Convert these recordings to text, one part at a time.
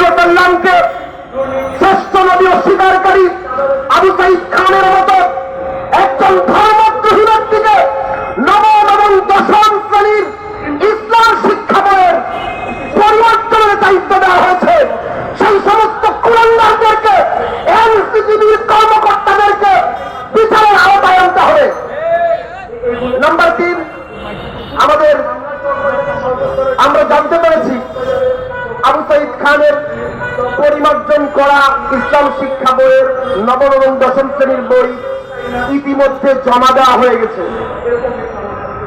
সাল্লামকে শ্রেষ্ঠ নবী অস্বীকারী আবু সাইদ খানের মতো একজন ধর্মদ্রোহী ব্যক্তিকে নবম এবং দশম শ্রেণির ইসলাম শিক্ষা বইয়ের পরিবর্তনের দায়িত্ব দেওয়া হয়েছে। সেই সমস্ত কুলাঙ্গারদেরকে এনসিটিভির কর্মকর্তাদেরকে বিচারের আওতায় আনতে হবে। নাম্বার তিন, আমাদের আমরা জানতে খানের পরিমার্জন করা ইসলাম শিক্ষা বইয়ের নবম এবং দশম শ্রেণির বই ইতিমধ্যে জমা দেওয়া হয়ে গেছে।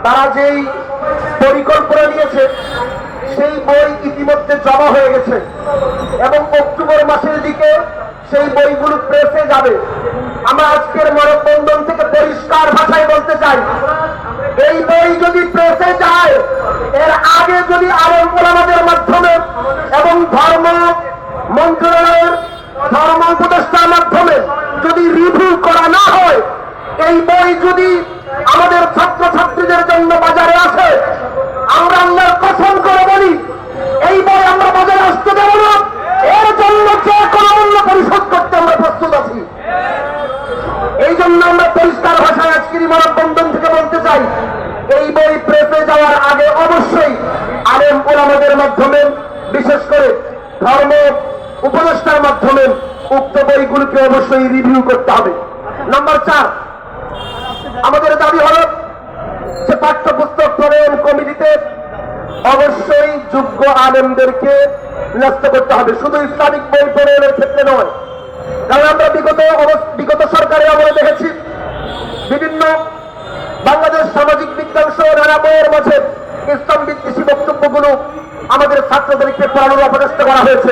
তারা যেই পরিকল্পনা নিয়েছে, সেই বই ইতিমধ্যে জমা হয়ে গেছে এবং অক্টোবর মাসের দিকে সেই বইগুলো প্রেসে যাবে। আমরা আজকের মানববন্ধন মন্ত্রণালয়ের ধর্ম উপদেষ্টার মাধ্যমে যদি রিভিউ করা না হয়, এই বই যদি আমাদের ছাত্রছাত্রীদের জন্য বাজারে আসে, আমরা আল্লাহর কসম করে বলি, এই বই আমরা বাজারে আসতে দেব না। এর জন্য যে কোনো মূল্য পরিশোধ করতে আমরা প্রস্তুত আছি। এই জন্য আমরা পরিষ্কার ভাষায় আজকের মানববন্ধন থেকে বলতে চাই, এই বই প্রেসে যাওয়ার আগে অবশ্যই আলেম ওলামাদের মাধ্যমে, বিশেষ করে ধর্ম উপদেষ্টার মাধ্যমে উক্ত বইগুলোকে অবশ্যই রিভিউ করতে হবে। নাম্বার চার, আমাদের দাবি হল যে পাঠ্যপুস্তক প্রণয়ন কমিটিতে অবশ্যই যোগ্য আলেমদেরকে ন্যস্ত করতে হবে। শুধু ইসলামিক বই প্রণয়নের ক্ষেত্রে নয়, কারণ আমরা বিগত বিগত সরকারের আমরা দেখেছি, বিভিন্ন বাংলাদেশ সামাজিক বিজ্ঞান সহ নানা বইয়ের মাঝে ইসলাম বিদ্বেষী বক্তব্যগুলো আমাদের ছাত্রদেরকে পড়ানোর অপচেষ্টা করা হয়েছে।